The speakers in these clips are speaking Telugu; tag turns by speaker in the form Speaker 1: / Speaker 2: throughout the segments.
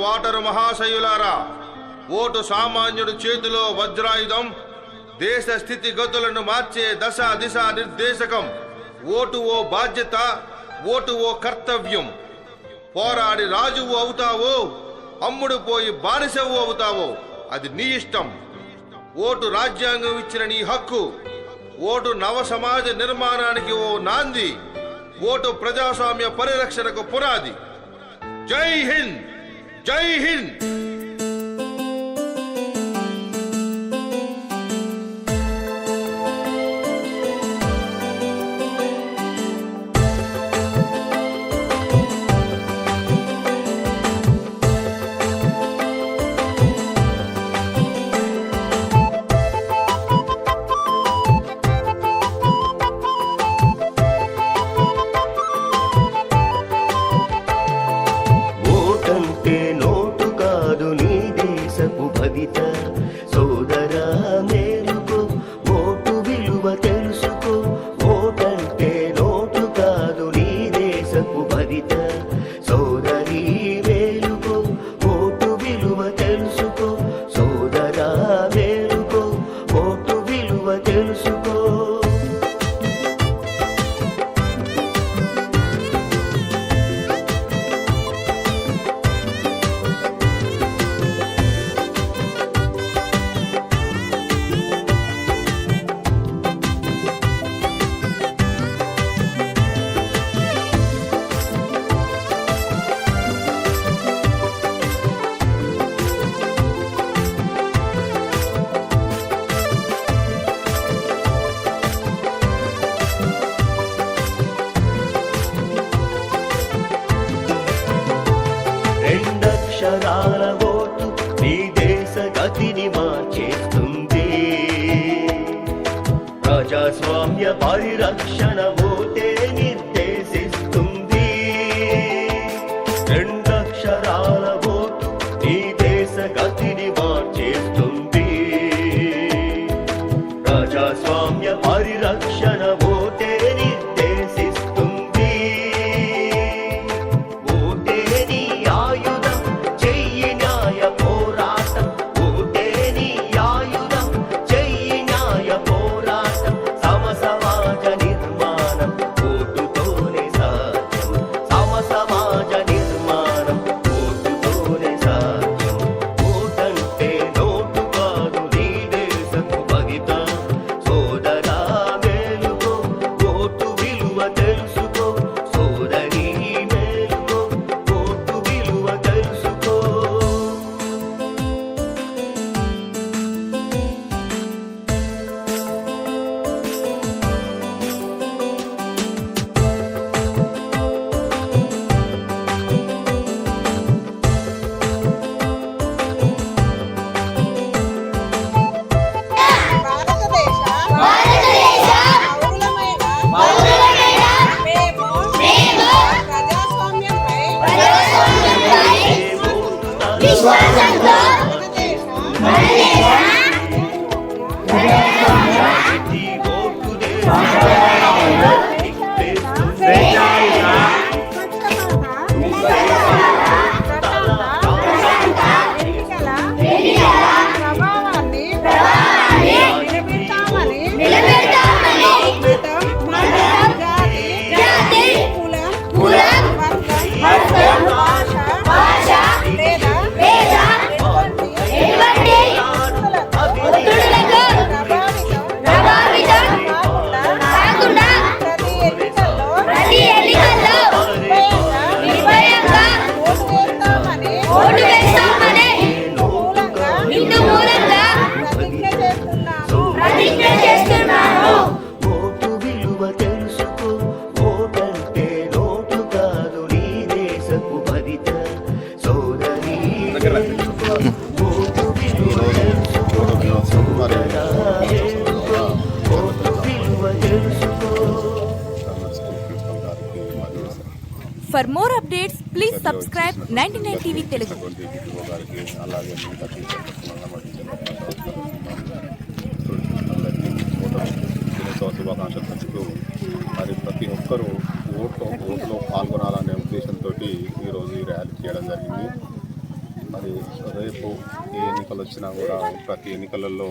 Speaker 1: వాటరు మహాశయులారా ఓటు సామాన్యుడు చేతిలో వజ్రాయుధం దేశ స్థితిగతులను మార్చే దశ దిశ నిర్దేశకం. ఓటు ఓ బాధ్యత ఓటు ఓ కర్తవ్యం. పోరాడి రాజువు అవుతావో అమ్ముడు పోయి బానిసవు అవుతావో అది నీ ఇష్టం. ఓటు రాజ్యాంగం ఇచ్చిన నీ హక్కు ఓటు నవ సమాజ నిర్మాణానికి ఓ నాంది ఓటు ప్రజాస్వామ్య పరిరక్షణకు పునాది. జై హింద్! జై హింద్
Speaker 2: ప్రజాస్వామ్య పరిరక్షణ 원래와
Speaker 3: 그래서와 이곳 그대
Speaker 4: అటువంటి డిఓ గారికి అలాగే మిగతా టీచర్లకు అందరికీ ఓటర్ దినోత్సవ శుభాకాంక్షలు తెలుపుతూ మరి ప్రతి ఒక్కరూ ఓటు ఓట్లో పాల్గొనాలనే ఉద్దేశంతో ఈరోజు ఈ ర్యాలీ చేయడం జరిగింది. మరి రేపు ఏ ఎన్నికలు వచ్చినా కూడా ప్రతి ఎన్నికలలో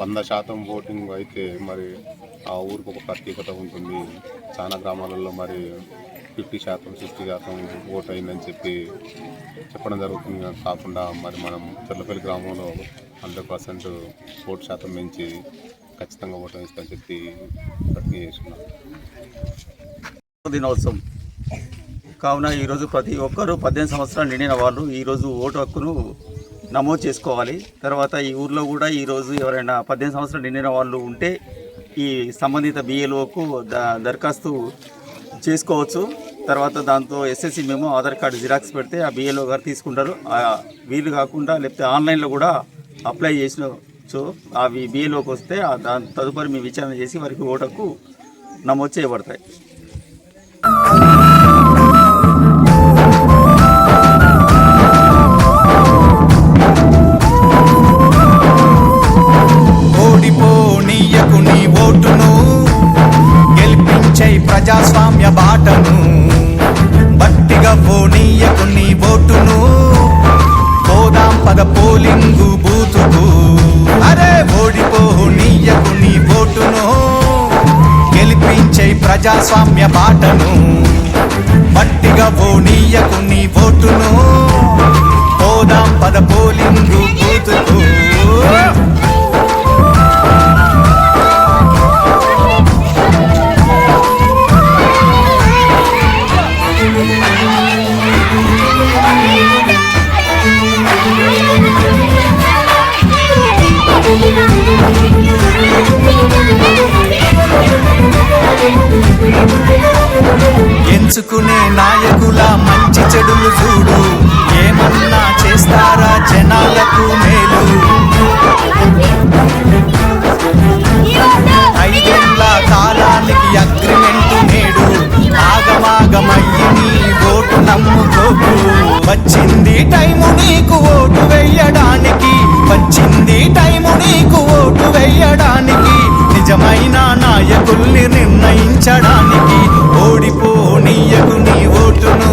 Speaker 4: వంద శాతం ఓటింగ్ అయితే మరి ఆ ఊరికి ఒక ప్రత్యేకత ఉంటుంది. చాలా గ్రామాలలో మరి ఫిఫ్టీ శాతం సిక్స్టీ శాతం ఓట్ అయిందని చెప్పి చెప్పడం జరుగుతుంది. కాకుండా మరి మనం చెర్లపల్లి గ్రామంలో హండ్రెడ్ పర్సెంట్ ఓటు శాతం పెంచి ఖచ్చితంగా ఓటు వేస్తామని చెప్పి ప్రతిజ్ఞ చేస్తున్నాం.
Speaker 5: దినోత్సవం. కావున ఈరోజు ప్రతి ఒక్కరూ పద్దెనిమిది సంవత్సరాలు నిండిన వాళ్ళు ఈరోజు ఓటు హక్కును నమోదు చేసుకోవాలి. తర్వాత ఈ ఊర్లో కూడా ఈరోజు ఎవరైనా పద్దెనిమిది సంవత్సరాలు నిండిన వాళ్ళు ఉంటే ఈ సంబంధిత బిఏలోకు దరఖాస్తు చేసుకోవచ్చు. తర్వాత దాంతో ఎస్ఎస్సి మేము ఆధార్ కార్డు జిరాక్స్ పెడితే ఆ బిఏలో గారు తీసుకుంటారు. వీలు కాకుండా లేకపోతే ఆన్లైన్లో కూడా అప్లై చేసినచ్చు. అవి బిఏలోకి వస్తే దాని తదుపరి మేము విచారణ చేసి వారికి ఓటకు నమోదు చేయబడతాయి.
Speaker 6: ప్రజాస్వామ్య బాటను మట్టిగా పోనీయకు నీ ఓటును. పోదాం పద పోలింగు బూతుకు ఎంచుకునే నాయకుల మంచి చెడులు చూడు. ఏమన్నా చేస్తారా జనాలకు మేలు? ఐదేళ్ళ కాలానికి అగ్రిమెంట్ నేడు. ఆగమాగమయ్యి నీ ఓటు నమ్ముకోకు. వచ్చింది టైము నీకు ఓటు వెయ్యడానికి వచ్చింది టైము నీకు ఓటు వెయ్యడానికి నిజమైన నాయకుల్ని నిర్ణయించడానికి. నీయకు నీ ఓటును.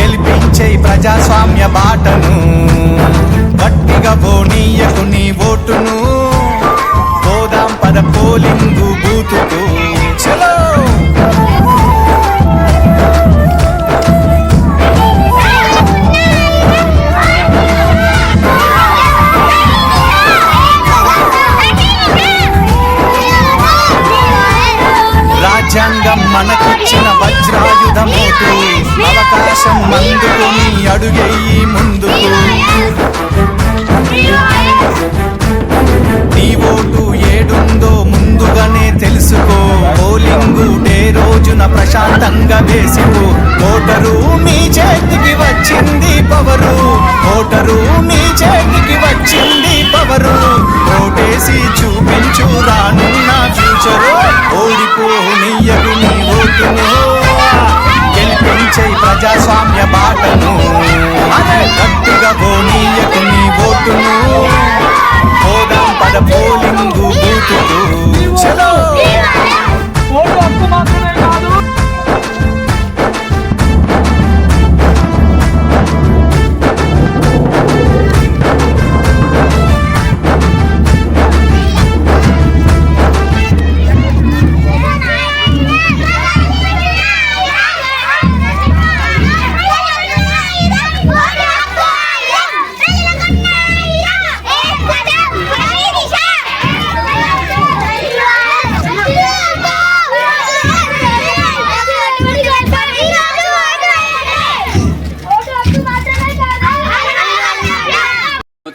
Speaker 6: గెలిపించే ప్రజాస్వామ్య బాటను. గట్టిగా పోనీయకు నీ ఓటును. పోదాం పద పోలింగు బూతుకు. చలో! రాజ్యాంగం మనకిచ్చిన వజ్రాయుధమోటు అవకాశం అందుకుని అడుగెయ్యి ముందుకు. నీ ఓటు ఏడుందో ముందుగానే తెలుసుకో. పోలింగు డే రోజున ప్రశాంతంగా వేసిపో ఓటరు మీ చేతికి వచ్చింది పవరు. ఓటరు మీ చేతికి వచ్చింది పవరు. ఓటేసి చూపించు ప్రజాస్వామ్య బాటను. గట్టిగా పోనీయకు నీ ఓటును. పోదాం పద పో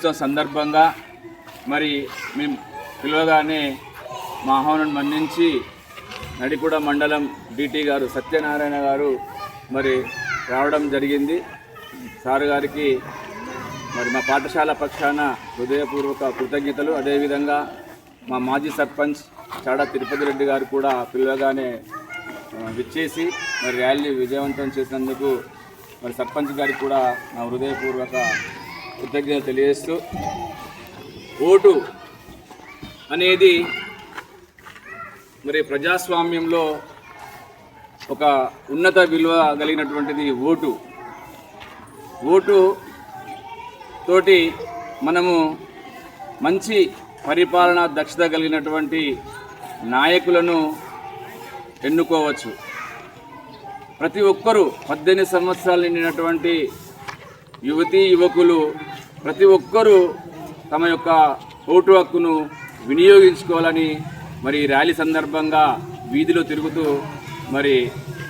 Speaker 7: దినోత్సవం సందర్భంగా మరి మేము పిలవగానే మా ఆహ్వానం మన్నించి నడికూడ మండలం డిటి గారు సత్యనారాయణ గారు మరి రావడం జరిగింది. సార్ గారికి మరి మా పాఠశాల పక్షాన హృదయపూర్వక కృతజ్ఞతలు. అదేవిధంగా మా మాజీ సర్పంచ్ చాడా తిరుపతి రెడ్డి గారు కూడా పిలవగానే విచ్చేసి మరి ర్యాలీ విజయవంతం చేసినందుకు మరి సర్పంచ్ గారికి కూడా నా హృదయపూర్వక కృతజ్ఞత తెలియజేస్తూ ఓటు అనేది మరి ప్రజాస్వామ్యంలో ఒక ఉన్నత విలువ కలిగినటువంటిది ఓటు. ఓటు తోటి మనము మంచి పరిపాలనా దక్షత కలిగినటువంటి నాయకులను ఎన్నుకోవచ్చు. ప్రతి ఒక్కరూ పద్దెనిమిది సంవత్సరాలు నిండినటువంటి యువతీ యువకులు ప్రతి ఒక్కరూ తమ యొక్క ఓటు హక్కును వినియోగించుకోవాలని మరి ర్యాలీ సందర్భంగా వీధిలో తిరుగుతూ మరి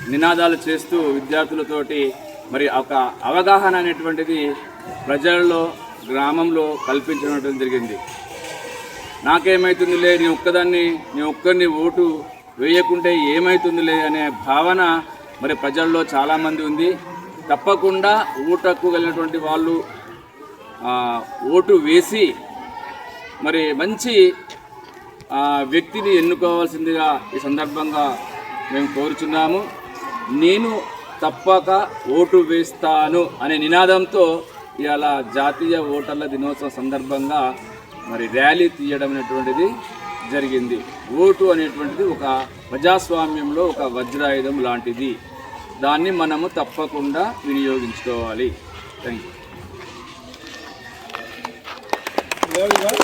Speaker 7: నినాదాలు చేస్తూ విద్యార్థులతోటి మరి ఒక అవగాహన అనేటువంటిది ప్రజల్లో గ్రామంలో కల్పించడం జరిగింది. నాకేమవుతుందిలే నీ ఒక్కదాన్ని నీ ఒక్కరిని ఓటు వేయకుంటే ఏమవుతుందిలే అనే భావన మరి ప్రజల్లో చాలామంది ఉంది. తప్పకుండా ఓటు హక్కు కలిగినటువంటి వాళ్ళు ఓటు వేసి మరి మంచి వ్యక్తిని ఎన్నుకోవాల్సిందిగా ఈ సందర్భంగా మేము కోరుచున్నాము. నేను తప్పక ఓటు వేస్తాను అనే నినాదంతో ఇవాళ జాతీయ ఓటర్ల దినోత్సవం సందర్భంగా మరి ర్యాలీ తీయడం అనేటువంటిది జరిగింది. ఓటు అనేటువంటిది ఒక ప్రజాస్వామ్యంలో ఒక వజ్రాయుధం లాంటిది. దాన్ని మనము తప్పకుండా వినియోగించుకోవాలి. Thank you Very well.